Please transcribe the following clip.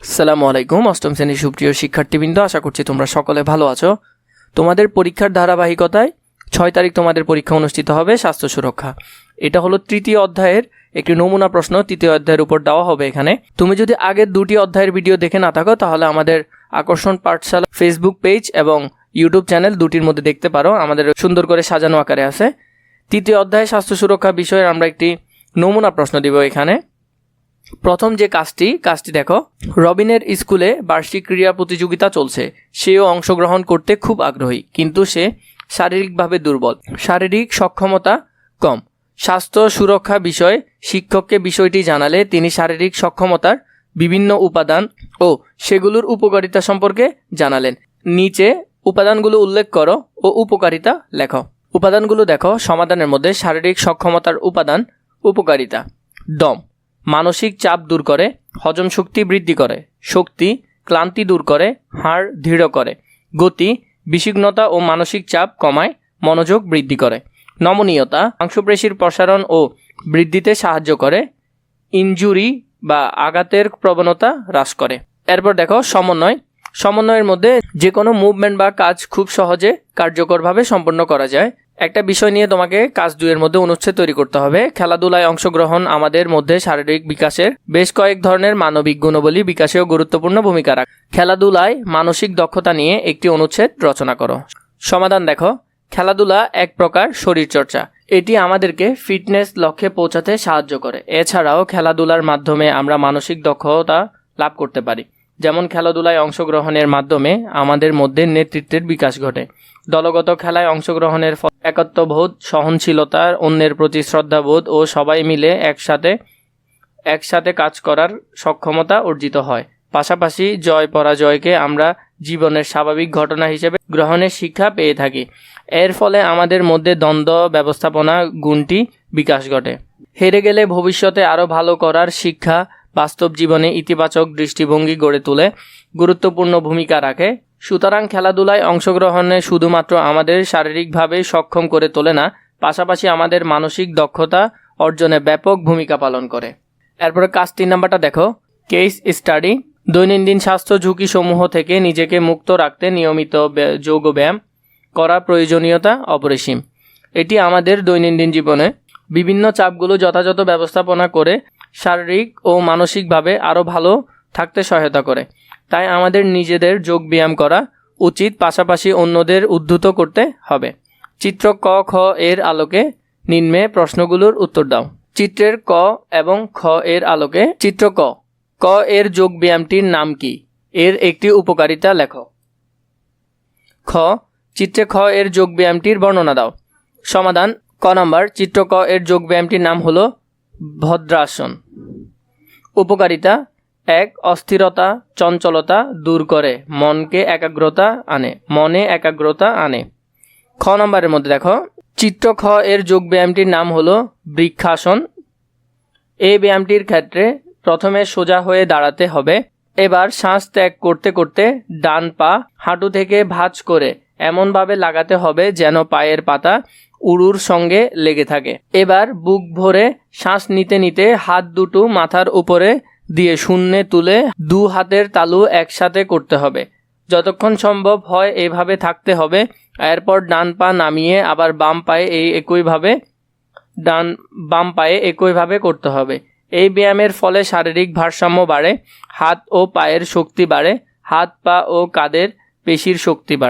আসসালামু আলাইকুম, অষ্টম শ্রেণির সুপ্রিয় শিক্ষার্থীবৃন্দ, আশা করছি তোমরা সকলে ভালো আছো। তোমাদের পরীক্ষার ধারাবাহিকতায় ছয় তারিখ তোমাদের পরীক্ষা অনুষ্ঠিত হবে স্বাস্থ্য সুরক্ষা। এটা হলো তৃতীয় অধ্যায়ের একটি নমুনা প্রশ্ন, তৃতীয় অধ্যায়ের উপর দেওয়া হবে এখানে। তুমি যদি আগের দুটি অধ্যায়ের ভিডিও দেখে না থাকো, তাহলে আমাদের আকর্ষণ পাঠশালা ফেসবুক পেজ এবং ইউটিউব চ্যানেল দুটির মধ্যে দেখতে পারো। আমাদের সুন্দর করে সাজানো আকারে আছে। তৃতীয় অধ্যায়ে স্বাস্থ্য সুরক্ষা বিষয়ে আমরা একটি নমুনা প্রশ্ন দিব এখানে। প্রথম যে কাজটি কাজটি দেখো। রবিনের স্কুলে বার্ষিক ক্রীড়া প্রতিযোগিতা চলছে। সেও অংশগ্রহণ করতে খুব আগ্রহী, কিন্তু সে শারীরিকভাবে দুর্বল। শারীরিক সক্ষমতা কম। স্বাস্থ্য সুরক্ষা বিষয়ে শিক্ষককে বিষয়টি জানালে তিনি শারীরিক সক্ষমতার বিভিন্ন উপাদান ও সেগুলোর উপকারিতা সম্পর্কে জানালেন। নিচে উপাদানগুলো উল্লেখ করো ও উপকারিতা লেখো। উপাদানগুলো দেখো, সমাধানের মধ্যে শারীরিক সক্ষমতার উপাদান, উপকারিতা। দম। মানসিক চাপ দূর করে, হজম শক্তি বৃদ্ধি করে, শক্তি ক্লান্তি দূর করে, হাড় দৃঢ় করে, গতি বিষিগ্নতা ও মানসিক চাপ কমায়, মনোযোগ বৃদ্ধি করে। নমনীয়তা, মাংসপেশির প্রসারণ ও বৃদ্ধিতে সাহায্য করে, ইনজুরি বা আঘাতের প্রবণতা হ্রাস করে। এরপর দেখো, সমন্বয়। সমন্বয়ের মধ্যে যে কোনো মুভমেন্ট বা কাজ খুব সহজে কার্যকরভাবে সম্পন্ন করা যায়। একটা বিষয় নিয়ে তোমাকে কাজ দুইয়ের মধ্যে অনুচ্ছেদ তৈরি করতে হবে। খেলাধুলায় অংশগ্রহণ আমাদের মধ্যে শারীরিক বিকাশের বেশ কয়েক ধরনের মানবিক গুণবলী বিকাশেও গুরুত্বপূর্ণ ভূমিকা রাখে। খেলাধুলায় মানসিক দক্ষতা নিয়ে একটি অনুচ্ছেদ রচনা করো। সমাধান দেখো। খেলাধুলা এক প্রকার শরীরচর্চা। এটি আমাদেরকে ফিটনেস লক্ষ্যে পৌঁছাতে সাহায্য করে। এছাড়াও খেলাধুলার মাধ্যমে আমরা মানসিক দক্ষতা লাভ করতে পারি। যেমন খেলাধুলায় অংশগ্রহণের মাধ্যমে আমাদের মধ্যে নেতৃত্বের বিকাশ ঘটে। দলগত খেলায় অংশগ্রহণের ফলে একত্ববোধ সহনশীলতা অন্যের প্রতি শ্রদ্ধাবোধ ও সবাই মিলে একসাথে একসাথে কাজ করার সক্ষমতা অর্জিত হয়। পাশাপাশি জয় পরাজয়কে আমরা জীবনের স্বাভাবিক ঘটনা হিসেবে গ্রহণের শিক্ষা পেয়ে থাকি। এর ফলে আমাদের মধ্যে দ্বন্দ্ব, ব্যবস্থাপনা, গুণটি বিকাশ ঘটে। হেরে গেলে ভবিষ্যতে আরও ভালো করার শিক্ষা বাস্তব জীবনে ইতিবাচক দৃষ্টিভঙ্গি গড়ে তোলে, গুরুত্বপূর্ণ ভূমিকা রাখে। সুতরাং খেলাধুলায় অংশগ্রহণে শুধুমাত্র আমাদের শারীরিকভাবে সক্ষম করে তোলে না, পাশাপাশি আমাদের মানসিক দক্ষতা অর্জনে ব্যাপক ভূমিকা পালন করে। এরপরে কাজ তিন নাম্বারটা দেখো। Case study. দৈনন্দিন স্বাস্থ্য ঝুঁকি সমূহ থেকে নিজেকে মুক্ত রাখতে নিয়মিত যোগ ব্যায়াম করা প্রয়োজনীয়তা অপরিসীম। এটি আমাদের দৈনন্দিন জীবনে বিভিন্ন চাপগুলো যথাযথ ব্যবস্থাপনা করে শারীরিক ও মানসিকভাবে আরও ভালো থাকতে সহায়তা করে। তাই আমাদের নিজেদের যোগ ব্যায়াম করা উচিত, পাশাপাশি অন্যদের উদ্ধৃত করতে হবে। চিত্র ক, খ এর আলোকে নিম্নে প্রশ্নগুলোর উত্তর দাও। চিত্রের ক এবং খ এর আলোকে চিত্র ক। ক এর যোগ ব্যায়ামটির নাম কি? এর একটি উপকারিতা লেখ। খ, চিত্রে খ এর যোগ ব্যায়ামটির বর্ণনা দাও। সমাধান ক নম্বর চিত্র ক এর যোগ ব্যায়ামটির নাম হলো ভদ্রাসন। উপকারিতা, এক, অস্থিরতা, চঞ্চলতা দূর করে, মনকে একাগ্রতা আনে, মনে একাগ্রতা আনে। খ নম্বরের মধ্যে দেখো চিত্র খ এর যোগ ব্যায়ামটির নাম হলো বৃক্ষাসন। এই ব্যায়ামটির ক্ষেত্রে প্রথমে সোজা হয়ে দাঁড়াতে হবে। এবার শ্বাস ত্যাগ করতে করতে ডান পা হাঁটু থেকে ভাঁজ করে এমনভাবে লাগাতে হবে যেন পায়ের পাতা উড়ুর সঙ্গে লেগে থাকে। এবার বুক ভরে শ্বাস নিতে নিতে হাত দুটো মাথার উপরে দিয়ে শূন্যে তুলে দু হাতের তালু একসাথে করতে হবে। যতক্ষণ সম্ভব হয় এভাবে থাকতে হবে। এরপর ডান পা নামিয়ে আবার বাম পায়ে এই একইভাবে, ডান বাম পায়ে একইভাবে করতে হবে। এই ব্যায়ামের ফলে শারীরিক ভারসাম্য বাড়ে, হাত ও পায়ের শক্তি বাড়ে, হাত, পা ও কাঁধের পেশির শক্তি বাড়ে।